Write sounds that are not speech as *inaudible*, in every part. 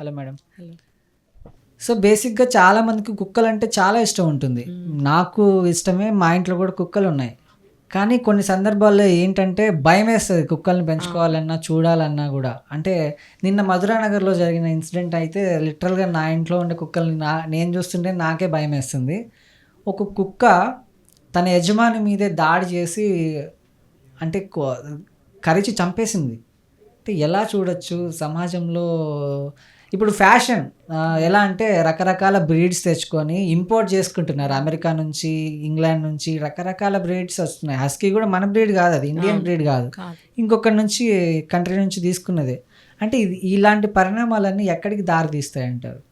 Hello madam. Hello. So బేసిక్గా చాలా మందికి కుక్కలు అంటే చాలా ఇష్టం ఉంటుంది. నాకు ఇష్టమే మా ఇంట్లో కూడా కుక్కలు ఉన్నాయి కానీ కొన్ని సందర్భాల్లో ఏంటంటే భయం వేస్తుంది కుక్కల్ని పెంచుకోవాలన్నా చూడాలన్నా కూడా. అంటే నిన్న మధురానగర్లో జరిగిన ఇన్సిడెంట్ అయితే లిటరల్గా నా ఇంట్లో ఉండే కుక్కల్ని నా నేను చూస్తుంటే నాకే భయం వేస్తుంది ఒక కుక్క తన యజమాని మీదే దాడి చేసి అంటే కరిచి చంపేసింది. అంటే ఎలా చూడొచ్చు? సమాజంలో ఇప్పుడు ఫ్యాషన్ ఎలా అంటే రకరకాల బ్రీడ్స్ తెచ్చుకొని ఇంపోర్ట్ చేసుకుంటున్నారు. అమెరికా నుంచి ఇంగ్లాండ్ నుంచి రకరకాల బ్రీడ్స్ వస్తున్నాయి. హస్కీ కూడా మన బ్రీడ్ కాదు అది ఇండియన్ బ్రీడ్ కాదు. ఇంకొకటి నుంచి కంట్రీ నుంచి తీసుకున్నదే. అంటే ఇది ఇలాంటి పరిణామాలన్నీ ఎక్కడికి దారి తీస్తాయి అంటారు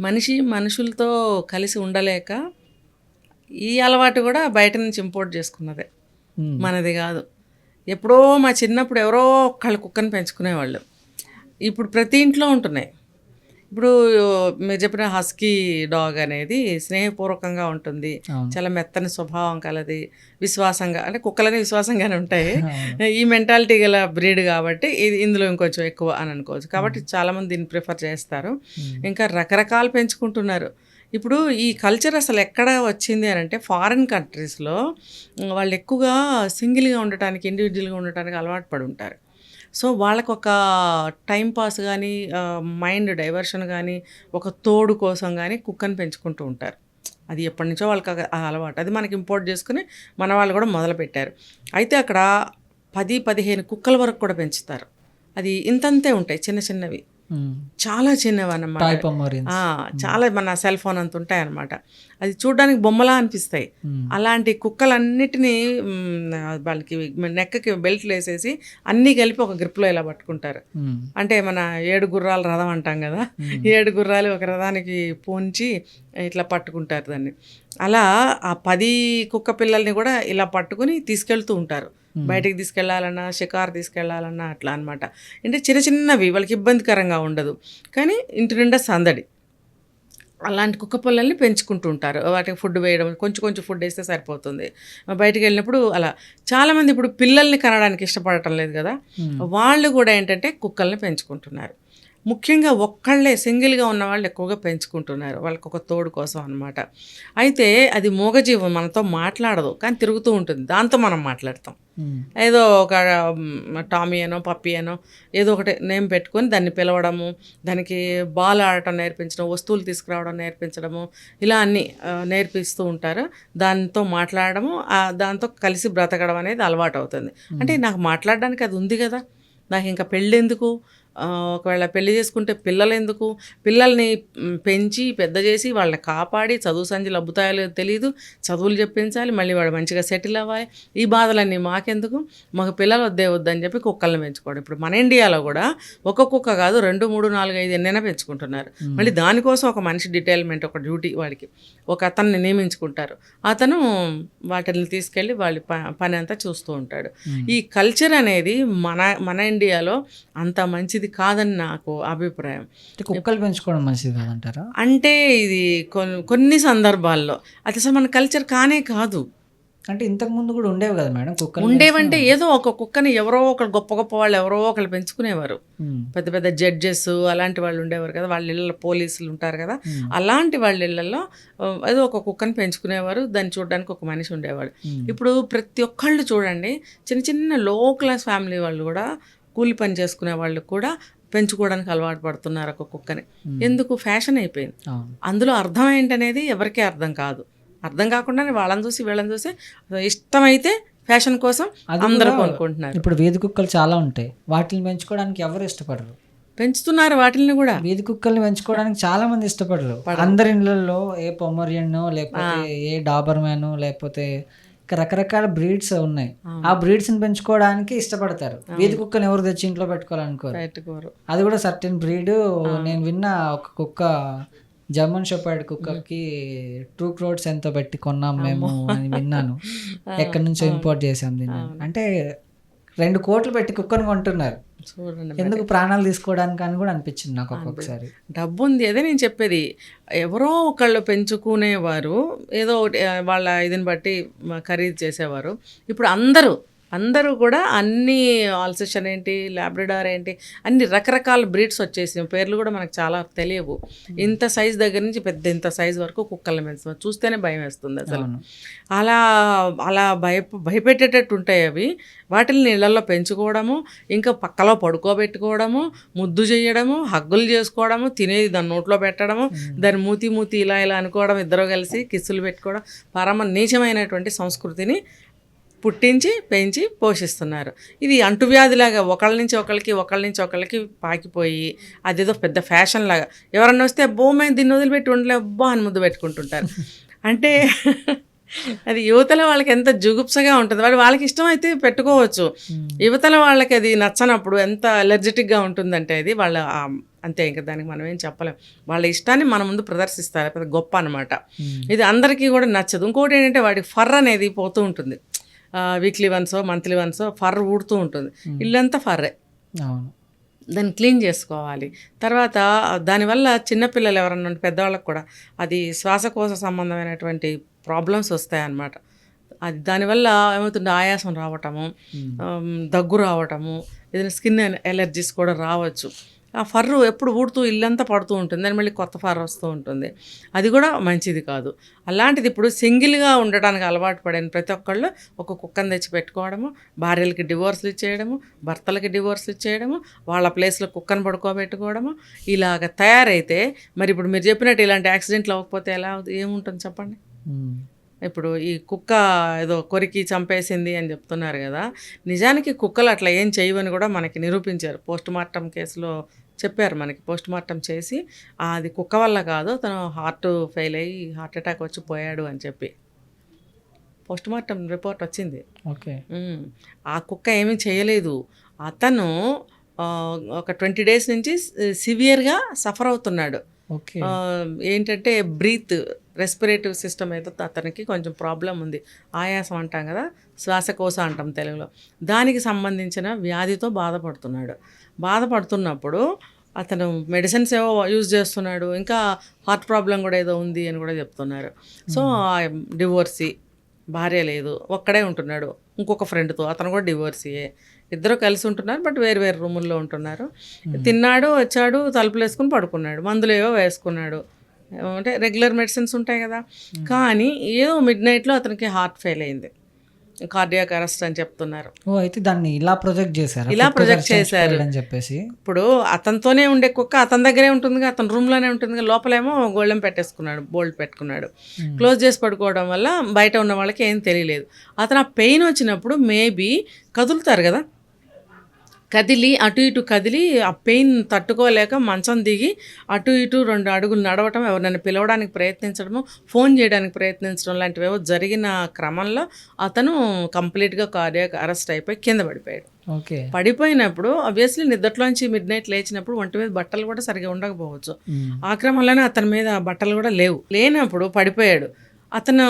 మనిషి మనుషులతో కలిసి ఉండలేక ఈ అలవాటు కూడా బయట నుంచి ఇంపోర్ట్ చేసుకున్నదే. మనది కాదు. ఎప్పుడో మా చిన్నప్పుడు ఎవరో ఒక్కళ్ళు కుక్కని పెంచుకునేవాళ్ళు. ఇప్పుడు ప్రతి ఇంట్లో ఉంటున్నాయి. ఇప్పుడు మీరు చెప్పిన హస్కీ డాగ్ అనేది స్నేహపూర్వకంగా ఉంటుంది. చాలా మెత్తని స్వభావం కలది విశ్వాసంగా అంటే కుక్కలని విశ్వాసంగానే ఉంటాయి. ఈ మెంటాలిటీ గల బ్రీడ్ కాబట్టి ఇది ఇందులో ఇంకొంచెం ఎక్కువ అని అనుకోవచ్చు. కాబట్టి చాలామంది దీన్ని ప్రిఫర్ చేస్తారు. ఇంకా రకరకాలు పెంచుకుంటున్నారు. ఇప్పుడు ఈ కల్చర్ అసలు ఎక్కడ వచ్చింది అని అంటే ఫారిన్ కంట్రీస్లో వాళ్ళు ఎక్కువగా సింగిల్గా ఉండటానికి ఇండివిజువల్గా ఉండటానికి అలవాటు పడి ఉంటారు. సో వాళ్ళకు ఒక టైం పాస్ కానీ మైండ్ డైవర్షన్ కానీ ఒక తోడు కోసం కానీ కుక్కని పెంచుకుంటూ ఉంటారు. అది ఎప్పటి నుంచో వాళ్ళకి అలవాటు. అది మనకి ఇంపోర్ట్ చేసుకుని మన వాళ్ళు కూడా మొదలుపెట్టారు. అయితే అక్కడ పది పదిహేను కుక్కల వరకు కూడా పెంచుతారు. అది ఇంతంతే ఉంటాయి చిన్న చిన్నవి. చాలా చిన్నవి పొమోరియన్స్. ఆ, చాలా మన సెల్ ఫోన్ అంత ఉంటాయి అనమాట అది చూడడానికి బొమ్మలా అనిపిస్తాయి. ఉమ్. అలాంటి కుక్కలన్నిటినీ వాళ్ళకి నెక్కకి బెల్ట్లు వేసేసి అన్నీ కలిపి ఒక గ్రిప్లో ఇలా పట్టుకుంటారు. ఉమ్. అంటే మన ఏడు గుర్రాల రథం అంటాం కదా ఏడు గుర్రాలు ఒక రథానికి పోంచి ఇట్లా పట్టుకుంటారు దాన్ని. అలా ఆ పది కుక్క పిల్లల్ని కూడా ఇలా పట్టుకుని తీసుకెళ్తూ ఉంటారు. బయటికి తీసుకెళ్ళాలన్నా షికార్ తీసుకెళ్ళాలన్నా అట్లా అన్నమాట. అంటే చిన్న చిన్నవి వాళ్ళకి ఇబ్బందికరంగా ఉండదు. కానీ ఇంటి నిండా సందడి. అలాంటి కుక్క పిల్లల్ని పెంచుకుంటూ ఉంటారు. వాటికి ఫుడ్ వేయడం కొంచెం కొంచెం ఫుడ్ వేస్తే సరిపోతుంది. బయటికి వెళ్ళినప్పుడు అలా. చాలామంది ఇప్పుడు పిల్లల్ని కనడానికి ఇష్టపడటం లేదు కదా. వాళ్ళు కూడా ఏంటంటే కుక్కల్ని పెంచుకుంటున్నారు. ముఖ్యంగా ఒక్కళ్ళే సింగిల్గా ఉన్న వాళ్ళు ఎక్కువగా పెంచుకుంటున్నారు. వాళ్ళకి ఒక తోడు కోసం అనమాట అయితే అది మూగజీవం మనతో మాట్లాడదు కానీ తిరుగుతూ ఉంటుంది. దాంతో మనం మాట్లాడతాం. ఏదో ఒక టామీ అనో పప్పి అనో ఏదో ఒకటి నేమ్ పెట్టుకొని దాన్ని పిలవడము దానికి బాల్ ఆడటం నేర్పించడం వస్తువులు తీసుకురావడం నేర్పించడము ఇలా అన్నీ నేర్పిస్తూ ఉంటారు. దాంతో మాట్లాడడము దాంతో కలిసి బ్రతకడం అనేది అలవాటు అవుతుంది అంటే నాకు మాట్లాడడానికి అది ఉంది కదా. నాకు ఇంకా పెళ్ళి ఎందుకు ఆ, ఒకవేళ పెళ్ళి చేసుకుంటే పిల్లలు ఎందుకు? పిల్లల్ని పెంచి పెద్ద చేసి వాళ్ళని కాపాడి చదువు సంధ్యలు అబ్బుతాయో లేదో తెలియదు చదువులు చెప్పించాలి మళ్ళీ వాడు మంచిగా సెటిల్ అవ్వాలి. ఈ బాధలన్నీ మాకెందుకు? మాకు పిల్లలు వద్దే వద్దని చెప్పి కుక్కల్ని పెంచుకోవడం. ఇప్పుడు మన ఇండియాలో కూడా ఒక కుక్క కాదు రెండు మూడు నాలుగు ఐదు ఎన్నైనా పెంచుకుంటున్నారు. మళ్ళీ దానికోసం ఒక మనిషి డీటెయిల్మెంట్ ఒక డ్యూటీ వాడికి ఒక అతన్ని నియమించుకుంటారు. అతను వాటిని తీసుకెళ్ళి వాళ్ళ ప- పని అంతా చూస్తూ ఉంటాడు. ఈ కల్చర్ అనేది మన మన ఇండియాలో అంత మంచిది కాదని నాకు అభిప్రాయం. కుక్కలు పెంచుకోవడం మంచిది కాదంటారా? అంటే ఇది కొన్ని సందర్భాల్లో. అది అసలు మన కల్చర్ కానే కాదు. అంటే ఇంతకు ముందు కూడా ఉండేవి కదా మేడం కుక్కలు ఉండేవంటే ఏదో ఒక కుక్కని ఎవరో ఒకరు గొప్ప గొప్ప వాళ్ళు ఎవరో ఒకరు పెంచుకునేవారు. పెద్ద పెద్ద జడ్జెస్ అలాంటి వాళ్ళు ఉండేవారు కదా. వాళ్ళ ఇళ్ళలో పోలీసులు ఉంటారు కదా. అలాంటి వాళ్ళ ఇళ్ళల్లో ఏదో ఒక కుక్కని పెంచుకునేవారు. దాన్ని చూడడానికి ఒక మనిషి ఉండేవాడు. ఇప్పుడు ప్రతి ఒక్కళ్ళు చూడండి చిన్న చిన్న లో క్లాస్ ఫ్యామిలీ వాళ్ళు కూడా కూలి పని చేసుకునే వాళ్ళు కూడా పెంచుకోవడానికి అలవాటు పడుతున్నారు ఒక కుక్కని. ఎందుకు? ఫ్యాషన్ అయిపోయింది. అందులో అర్థం ఏంటనేది ఎవరికీ అర్థం కాదు. అర్థం కాకుండానే వాళ్ళని చూసి వీళ్ళని చూసి ఇష్టమైతే ఫ్యాషన్ కోసం అది అందరూ కొనుక్కుంటున్నారు. ఇప్పుడు వీధి కుక్కలు చాలా ఉంటాయి. వాటిని పెంచుకోవడానికి ఎవరు ఇష్టపడరు? పెంచుతున్నారు వాటిని కూడా. వీధి కుక్కల్ని పెంచుకోవడానికి చాలా మంది ఇష్టపడరు. అందరి ఇళ్ళల్లో ఏ పొమరియన్ లేకపోతే ఏ డాబర్ మ్యాన్ లేకపోతే రకరకాల బ్రీడ్స్ ఉన్నాయి. ఆ బ్రీడ్స్ని పెంచుకోవడానికి ఇష్టపడతారు. వీధి కుక్కని ఎవరు తెచ్చి ఇంట్లో పెట్టుకోవాలనుకోరు. పెట్టుకోరు. అది కూడా సర్టెన్ బ్రీడ్ నేను విన్న ఒక కుక్క జర్మన్ షెపర్డ్ కుక్కకి టూ క్రోడ్స్ ఎంతో పెట్టి కొన్నాం మేము అని విన్నాను. *laughs* ఎక్కడి నుంచో ఇంపోర్ట్ చేసాం దీన్ని. అంటే రెండు కోట్లు పెట్టి కుక్కను కొంటున్నారు. చూడండి ఎందుకు ప్రాణాలు తీసుకోవడానికి అని కూడా అనిపించింది నాకు ఒక్కొక్కసారి. డబ్బు ఉంది అదే నేను చెప్పేది. ఎవరో ఒకళ్ళు పెంచుకునేవారు ఏదో వాళ్ళ ఇదిని బట్టి ఖరీదు చేసేవారు. ఇప్పుడు అందరూ అందరూ కూడా అన్ని ఆల్సెషన్ ఏంటి లాబ్రడార్ ఏంటి అన్ని రకరకాల బ్రీడ్స్ వచ్చేసి పేర్లు కూడా మనకు చాలా తెలియవు. ఇంత సైజ్ దగ్గర నుంచి పెద్ద ఇంత సైజ్ వరకు కుక్కల్ని పెంచుతాం చూస్తేనే భయం వేస్తుంది అసలు. అలా అలా భయ భయపెట్టేటట్టు ఉంటాయి అవి. వాటిని నీళ్ళల్లో పెంచుకోవడము ఇంకా పక్కలో పడుకోబెట్టుకోవడము ముద్దు చేయడము హగ్గులు చేసుకోవడము తినేది దాని నోట్లో పెట్టడము దాని మూతి మూతి ఇలా ఇలా అనుకోవడం ఇద్దరు కలిసి కిస్సులు పెట్టుకోవడం పరమ నీచమైనటువంటి సంస్కృతిని పుట్టించి పెంచి పోషిస్తున్నారు. ఇది అంటువ్యాధిలాగా ఒకళ్ళ నుంచి ఒకళ్ళకి ఒకళ్ళ నుంచి ఒకళ్ళకి పాకిపోయి అదేదో పెద్ద ఫ్యాషన్ లాగా. ఎవరన్నా వస్తే భూమి దీన్ని వదిలిపెట్టి ఉండలే. అబ్బా అని ముద్దు పెట్టుకుంటుంటారు. అంటే *laughs* అది యువతల వాళ్ళకి ఎంత జుగుప్సగా ఉంటుంది. వాడు వాళ్ళకి ఇష్టమైతే పెట్టుకోవచ్చు. యువతల వాళ్ళకి అది నచ్చనప్పుడు ఎంత ఎలర్జెటిక్గా ఉంటుందంటే అది వాళ్ళ అంతే ఇంకా దానికి మనం ఏం చెప్పలేం. వాళ్ళ ఇష్టాన్ని మన ముందు ప్రదర్శిస్తారు. పెద్ద గొప్ప అనమాట ఇది అందరికీ కూడా నచ్చదు. ఇంకోటి ఏంటంటే వాడి ఫర్ అనేది పోతూ ఉంటుంది. Weekly once monthly once fur ఊడుతూ ఉంటుంది. ఇల్లంతా ఫర్రే. అవును. దాన్ని క్లీన్ చేసుకోవాలి. తర్వాత దానివల్ల చిన్నపిల్లలు ఎవరన్నా ఉంటే పెద్దవాళ్ళకి కూడా అది శ్వాసకోశ సంబంధమైనటువంటి ప్రాబ్లమ్స్ వస్తాయన్నమాట. అది దానివల్ల ఏమవుతుంది ఆయాసం రావటము దగ్గు రావటము ఏదైనా స్కిన్ ఎలర్జీస్ కూడా రావచ్చు. ఆ ఫర్రు ఎప్పుడు ఊడుతూ ఇల్లంతా పడుతూ ఉంటుంది. దాని మళ్ళీ కొత్త ఫర్ వస్తూ ఉంటుంది. అది కూడా మంచిది కాదు. అలాంటిది ఇప్పుడు సింగిల్గా ఉండడానికి అలవాటు పడిన ప్రతి ఒక్కళ్ళు ఒక కుక్కను తెచ్చి పెట్టుకోవడము భార్యలకి డివోర్స్లు ఇచ్చేయడము భర్తలకి డివోర్స్లు ఇచ్చేయడము వాళ్ళ ప్లేస్లో కుక్కను పడుకోబెట్టుకోవడము ఇలాగ తయారైతే మరి ఇప్పుడు మీరు చెప్పినట్టు ఇలాంటి యాక్సిడెంట్లు అవ్వకపోతే ఎలా ఏముంటుంది చెప్పండి. ఇప్పుడు ఈ కుక్క ఏదో కొరికి చంపేసింది అని చెప్తున్నారు కదా. నిజానికి కుక్కలు అట్లా ఏం చేయవని కూడా మనకి నిరూపించారు. పోస్ట్ మార్టం కేసులో చెప్పారు మనకి పోస్ట్ మార్టం చేసి "ఆ, అది కుక్క వల్ల కాదు తను హార్ట్ ఫెయిల్ అయ్యి హార్ట్ అటాక్ వచ్చి పోయాడు అని చెప్పి. పోస్ట్ మార్టం రిపోర్ట్ వచ్చింది. ఓకే. ఆ కుక్క ఏమీ చేయలేదు. అతను ఒక ట్వంటీ డేస్ నుంచి సివియర్గా సఫర్ అవుతున్నాడు. ఏంటంటే బ్రీత్ రెస్పిరేటివ్ సిస్టమ్ ఏదో అతనికి కొంచెం ప్రాబ్లం ఉంది. ఆయాసం అంటాం కదా శ్వాసకోశ అంటాం తెలుగులో. దానికి సంబంధించిన వ్యాధితో బాధపడుతున్నాడు. బాధపడుతున్నప్పుడు అతను మెడిసిన్స్ ఏవో యూజ్ చేస్తున్నాడు ఇంకా హార్ట్ ప్రాబ్లం కూడా ఏదో ఉంది అని కూడా చెప్తున్నారు. సో డివోర్సీ భార్య లేదు ఒక్కడే ఉంటున్నాడు ఇంకొక ఫ్రెండ్తో అతను కూడా డివోర్సీయే. ఇద్దరు కలిసి ఉంటున్నారు బట్ వేరు వేరు రూముల్లో ఉంటున్నారు. తిన్నాడు వచ్చాడు తలుపులు వేసుకుని పడుకున్నాడు. మందులు ఏవో వేసుకున్నాడు. అంటే రెగ్యులర్ మెడిసిన్స్ ఉంటాయి కదా. కానీ ఏదో మిడ్ నైట్లో అతనికి హార్ట్ ఫెయిల్ అయింది. కార్డియాక్ అరెస్ట్ అని చెప్తున్నారు. ఓ అయితే దాన్ని ఇలా ప్రొజెక్ట్ చేశారు? ఇలా project చేశారు. అని చెప్పేసి. ఇప్పుడు అతనితోనే ఉండే కుక్క అతని దగ్గరే ఉంటుంది అతని రూమ్లోనే ఉంటుంది లోపలేమో గోళ్ళెం పెట్టేసుకున్నాడు బోల్డ్ పెట్టుకున్నాడు. క్లోజ్ చేసి పడుకోవడం వల్ల బయట ఉన్న వాళ్ళకి ఏం తెలియలేదు. అతను ఆ పెయిన్ వచ్చినప్పుడు మేబీ కదులుతారు కదా. కదిలి అటు ఇటు కదిలి ఆ పెయిన్ తట్టుకోలేక మంచం దిగి అటు ఇటు రెండు అడుగులు నడవటం ఎవరినైనా పిలవడానికి ప్రయత్నించడము ఫోన్ చేయడానికి ప్రయత్నించడం లాంటివేవో జరిగిన క్రమంలో అతను కంప్లీట్గా కార్డియాక్ అరెస్ట్ అయిపోయి కింద పడిపోయాడు. ఓకే. పడిపోయినప్పుడు అబ్వియస్లీ నిద్రలోంచి మిడ్ నైట్ లేచినప్పుడు ఒంటి మీద బట్టలు కూడా సరిగా ఉండకపోవచ్చు. ఆ క్రమంలోనే అతని మీద బట్టలు కూడా లేవు. లేనప్పుడు పడిపోయాడు. అతను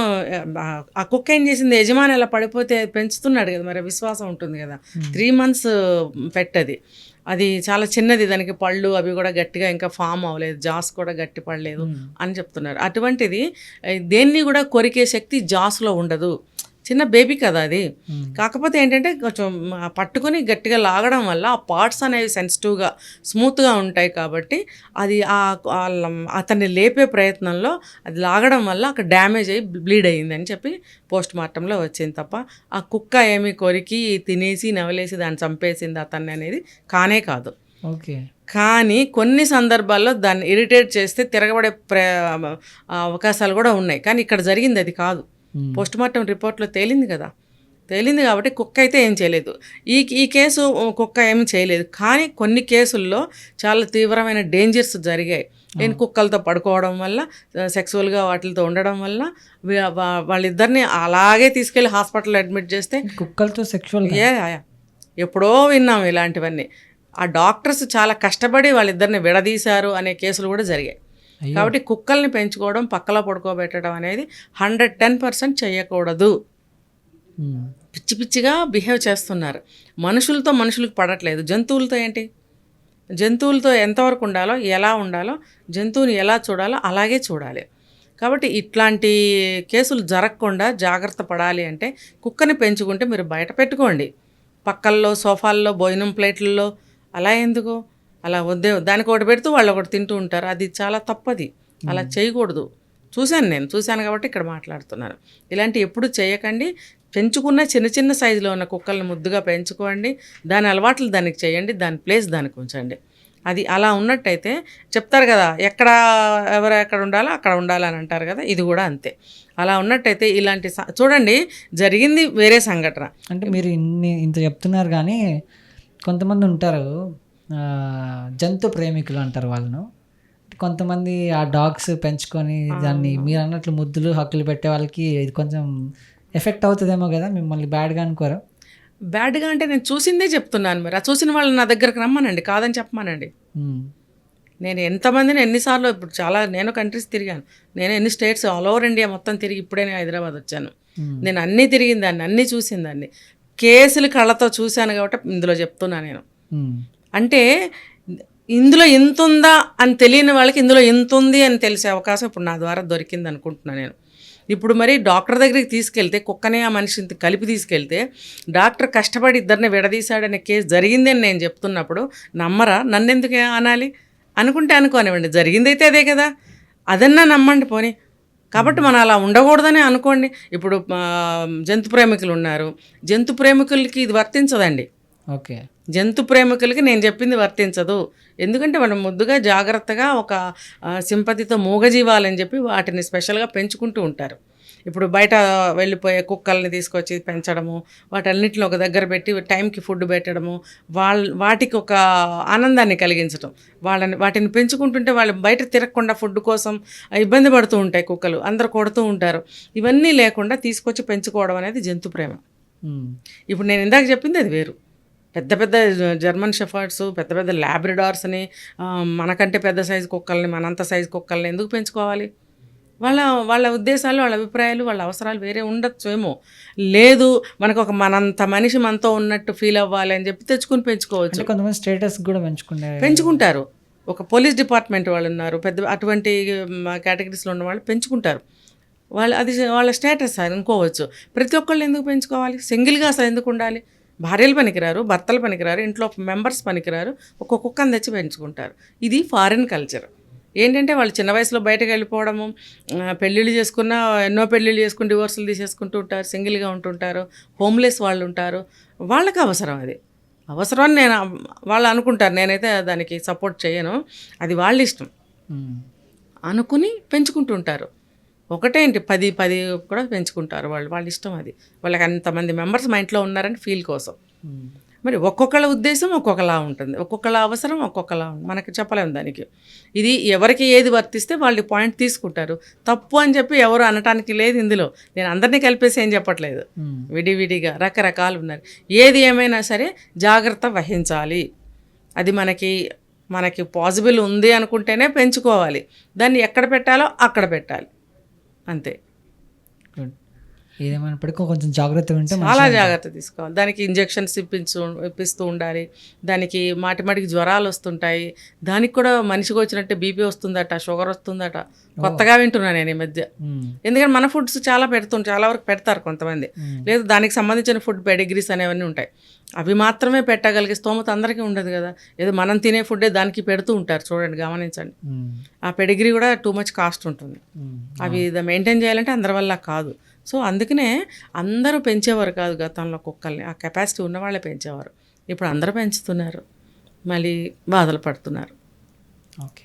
ఆ, కుక్క ఏం చేసింది? యజమాని అలా పడిపోతే పెంచుతున్నాడు కదా మరి విశ్వాసం ఉంటుంది కదా. త్రీ మంత్స్ పెట్టది. అది చాలా చిన్నది దానికి పళ్ళు అవి కూడా గట్టిగా ఇంకా ఫామ్ అవ్వలేదు జాస్ కూడా గట్టి పడలేదు అని చెప్తున్నారు. అటువంటిది దేన్ని కూడా కొరికే శక్తి జాస్లో ఉండదు. చిన్న బేబీ కదా అది. కాకపోతే ఏంటంటే కొంచెం పట్టుకొని గట్టిగా లాగడం వల్ల ఆ పార్ట్స్ అనేవి సెన్సిటివ్గా స్మూత్గా ఉంటాయి కాబట్టి అది అతన్ని లేపే ప్రయత్నంలో అది లాగడం వల్ల అక్కడ డ్యామేజ్ అయ్యి బ్లీడ్ అయ్యింది అని చెప్పి పోస్ట్ మార్టంలో వచ్చింది తప్ప ఆ కుక్క ఏమి కొరికి తినేసి నవలేసి దాన్ని చంపేసింది అతన్ని అనేది కానే కాదు. ఓకే. కానీ కొన్ని సందర్భాల్లో దాన్ని ఇరిటేట్ చేస్తే తిరగబడే అవకాశాలు కూడా ఉన్నాయి. కానీ ఇక్కడ జరిగింది అది కాదు. పోస్ట్ మార్టం రిపోర్ట్లో తేలింది కదా. తేలింది కాబట్టి కుక్క అయితే ఏం చేయలేదు. ఈ ఈ కేసు కుక్క ఏమి చేయలేదు. కానీ కొన్ని కేసుల్లో చాలా తీవ్రమైన డేంజర్స్ జరిగాయి. నేను కుక్కలతో పడుకోవడం వల్ల సెక్సువల్గా వాటితో ఉండడం వల్ల వాళ్ళిద్దరిని అలాగే తీసుకెళ్ళి హాస్పిటల్లో అడ్మిట్ చేస్తే కుక్కలతో ఆ, ఎప్పుడో విన్నాం ఇలాంటివన్నీ. ఆ డాక్టర్స్ చాలా కష్టపడి వాళ్ళిద్దరిని విడదీశారు అనే కేసులు కూడా జరిగాయి. కాబట్టి కుక్కల్ని పెంచుకోవడం పక్కలో పడుకోబెట్టడం అనేది హండ్రెడ్ టెన్ పర్సెంట్ చేయకూడదు పిచ్చి పిచ్చిగా బిహేవ్ చేస్తున్నారు. మనుషులతో మనుషులకు పడట్లేదు. జంతువులతో ఏంటి? జంతువులతో ఎంతవరకు ఉండాలో ఎలా ఉండాలో జంతువుని ఎలా చూడాలో అలాగే చూడాలి. కాబట్టి ఇట్లాంటి కేసులు జరగకుండా జాగ్రత్త పడాలి అంటే కుక్కని పెంచుకుంటే మీరు బయట పెట్టుకోండి. పక్కల్లో సోఫాల్లో భోజనం ప్లేట్లలో అలా ఎందుకు? అలా వద్దే దానికి ఒకటి పెడుతూ వాళ్ళు ఒకటి తింటూ ఉంటారు. అది చాలా తప్పది. అలా చేయకూడదు. చూశాను నేను. చూశాను కాబట్టి ఇక్కడ మాట్లాడుతున్నాను. ఇలాంటి ఎప్పుడు చేయకండి. పెంచుకున్న చిన్న చిన్న సైజులో ఉన్న కుక్కల్ని ముద్దుగా పెంచుకోండి. దాని అలవాట్లు దానికి చేయండి. దాని ప్లేస్ దానికి ఉంచండి. అది అలా ఉన్నట్టయితే చెప్తారు కదా ఎక్కడ ఎవరు ఎక్కడ ఉండాలో అక్కడ ఉండాలని అంటారు కదా ఇది కూడా అంతే. అలా ఉన్నట్టయితే ఇలాంటి చూడండి జరిగింది వేరే సంఘటన. అంటే మీరు ఇన్ని ఇంత చెప్తున్నారు కానీ కొంతమంది ఉంటారు జంతు ప్రేమికులు అంటారు వాళ్ళను. కొంతమంది ఆ డాగ్స్ పెంచుకొని దాన్ని మీరు అన్నట్లు ముద్దులు హక్కులు పెట్టే వాళ్ళకి ఇది కొంచెం ఎఫెక్ట్ అవుతుందేమో కదా మిమ్మల్ని బ్యాడ్గా అనుకోరు? బ్యాడ్గా అంటే నేను చూసిందే చెప్తున్నాను మరి. ఆ చూసిన వాళ్ళు నా దగ్గరకు రమ్మనండి కాదని చెప్పమానండి. నేను ఎంతమందిని ఎన్నిసార్లు ఇప్పుడు చాలా నేను కంట్రీస్ తిరిగాను. నేను ఎన్ని స్టేట్స్ ఆల్ ఓవర్ ఇండియా మొత్తం తిరిగి ఇప్పుడే నేను హైదరాబాద్ వచ్చాను. నేను అన్నీ తిరిగిన దాన్ని అన్నీ చూసిన దాన్ని. కేసులు కళ్ళతో చూశాను కాబట్టి ఇందులో చెప్తున్నా నేను. అంటే ఇందులో ఎంత ఉందా అని తెలియని వాళ్ళకి ఇందులో ఎంత ఉంది అని తెలిసే అవకాశం ఇప్పుడు నా ద్వారా దొరికింది అనుకుంటున్నాను నేను. ఇప్పుడు మరి డాక్టర్ దగ్గరికి తీసుకెళ్తే కుక్కనే ఆ మనిషిని కలిపి తీసుకెళ్తే డాక్టర్ కష్టపడి ఇద్దరిని విడదీశాడనే కేసు జరిగిందని నేను చెప్తున్నప్పుడు నమ్మరా? నన్నెందుకు అనాలి? అనుకుంటే అనుకోనివ్వండి. జరిగిందైతే అదే కదా. అదన్నా నమ్మండి పోనీ. కాబట్టి మనం అలా ఉండకూడదని అనుకోండి. ఇప్పుడు జంతు ప్రేమికులు ఉన్నారు. జంతు ప్రేమికులకి ఇది వర్తించదండి. ఓకే. జంతు ప్రేమికులకి నేను చెప్పింది వర్తించదు. ఎందుకంటే వాళ్ళు ముద్దుగా జాగ్రత్తగా ఒక సింపతితో మూగజీవాలని చెప్పి వాటిని స్పెషల్గా పెంచుకుంటూ ఉంటారు. ఇప్పుడు బయట వెళ్ళిపోయే కుక్కల్ని తీసుకొచ్చి పెంచడము వాటన్నిటిని ఒక దగ్గర పెట్టి టైంకి ఫుడ్ పెట్టడము వాళ్ళ వాటికి ఒక ఆనందాన్ని కలిగించడం వాళ్ళని వాటిని పెంచుకుంటుంటే వాళ్ళు బయట తిరగకుండా ఫుడ్ కోసం ఇబ్బంది పడుతూ ఉంటాయి కుక్కలు. అందరు కొడుతూ ఉంటారు. ఇవన్నీ లేకుండా తీసుకొచ్చి పెంచుకోవడం అనేది జంతు ప్రేమ. ఇప్పుడు నేను ఇందాక చెప్పింది అది వేరు. పెద్ద పెద్ద జర్మన్ షెఫర్డ్స్ పెద్ద పెద్ద ల్యాబ్రిడార్స్ని మనకంటే పెద్ద సైజు కుక్కల్ని మనంత సైజు కుక్కల్ని ఎందుకు పెంచుకోవాలి? వాళ్ళ వాళ్ళ ఉద్దేశాలు వాళ్ళ అభిప్రాయాలు వాళ్ళ అవసరాలు వేరే ఉండొచ్చు ఏమో. లేదు మనకు ఒక మనంత మనిషి మనతో ఉన్నట్టు ఫీల్ అవ్వాలి అని చెప్పి తెచ్చుకుని పెంచుకోవచ్చు. కొంతమంది స్టేటస్ కూడా పెంచుకునే పెంచుకుంటారు. ఒక పోలీస్ డిపార్ట్మెంట్ వాళ్ళు ఉన్నారు పెద్ద అటువంటి కేటగిరీస్లో ఉన్న వాళ్ళు పెంచుకుంటారు. వాళ్ళు అది వాళ్ళ స్టేటస్ అనుకోవచ్చు. ప్రతి ఒక్కళ్ళు ఎందుకు పెంచుకోవాలి? సింగిల్గా అసలు ఎందుకు ఉండాలి? భార్యలు పనికిరారు భర్తలు పనికిరారు ఇంట్లో మెంబర్స్ పనికిరారు ఒక కుక్కను తెచ్చి పెంచుకుంటారు. ఇది ఫారిన్ కల్చర్ ఏంటంటే వాళ్ళు చిన్న వయసులో బయటకు వెళ్ళిపోవడము పెళ్ళిళ్ళు చేసుకున్న ఎన్నో పెళ్ళిళ్ళు చేసుకుని డివోర్సులు తీసేసుకుంటూ ఉంటారు సింగిల్గా ఉంటుంటారు హోమ్లెస్ వాళ్ళు ఉంటారు. వాళ్ళకి అవసరం అది. అవసరం అని నేను వాళ్ళు అనుకుంటారు నేనైతే దానికి సపోర్ట్ చేయను. అది వాళ్ళ ఇష్టం. అనుకుని పెంచుకుంటుంటారు ఒకటేంటి? పది పది కూడా పెంచుకుంటారు వాళ్ళు. వాళ్ళ ఇష్టం అది. వాళ్ళకి అంతమంది మెంబర్స్ మా ఇంట్లో ఉన్నారని ఫీల్ కోసం. మరి ఒక్కొక్కళ్ళ ఉద్దేశం ఒక్కొక్కలా ఉంటుంది. ఒక్కొక్కళ్ళ అవసరం ఒక్కొక్కలా ఉంటుంది. మనకి చెప్పలేము దానికి. ఇది ఎవరికి ఏది వర్తిస్తే వాళ్ళు పాయింట్ తీసుకుంటారు. తప్పు అని చెప్పి ఎవరు అనటానికి లేదు ఇందులో. నేను అందరినీ కలిపేసి ఏం చెప్పట్లేదు. విడివిడిగా రకరకాలు ఉన్నారు. ఏది ఏమైనా సరే జాగ్రత్త వహించాలి. అది మనకి మనకి పాసిబుల్ ఉంది అనుకుంటేనే పెంచుకోవాలి. దాన్ని ఎక్కడ పెట్టాలో అక్కడ పెట్టాలి. అంతే. ఏదేమైనప్పటికీ కొంచెం జాగ్రత్తగా ఉంటే చాలా జాగ్రత్త తీసుకోవాలి. దానికి ఇంజెక్షన్స్ ఇప్పించు ఇప్పిస్తూ ఉండాలి. దానికి మాటి మాటికి జ్వరాలు వస్తుంటాయి. దానికి కూడా మనిషికి వచ్చినట్టే బీపీ వస్తుందట షుగర్ వస్తుందట. కొత్తగా వింటున్నా నేను ఈ మధ్య. ఎందుకంటే మన ఫుడ్స్ చాలా పెడుతుంటారు చాలా వరకు పెడతారు కొంతమంది. లేదు దానికి సంబంధించిన ఫుడ్ పెడిగ్రీస్ అనేవన్నీ ఉంటాయి. అవి మాత్రమే పెట్టగలిగే స్తోమత అందరికీ ఉండదు కదా. ఏదో మనం తినే ఫుడ్డే దానికి పెడుతూ ఉంటారు. చూడండి గమనించండి. ఆ పెడిగ్రీ కూడా టూ మచ్ కాస్ట్ ఉంటుంది. అవి మెయింటైన్ చేయాలంటే అందరి వల్ల కాదు. సో అందుకనే అందరూ పెంచేవారు కాదు గతంలో కుక్కల్ని. ఆ కెపాసిటీ ఉన్నవాళ్ళే పెంచేవారు. ఇప్పుడు అందరూ పెంచుతున్నారు. మళ్ళీ బాధలు పడుతున్నారు. ఓకే.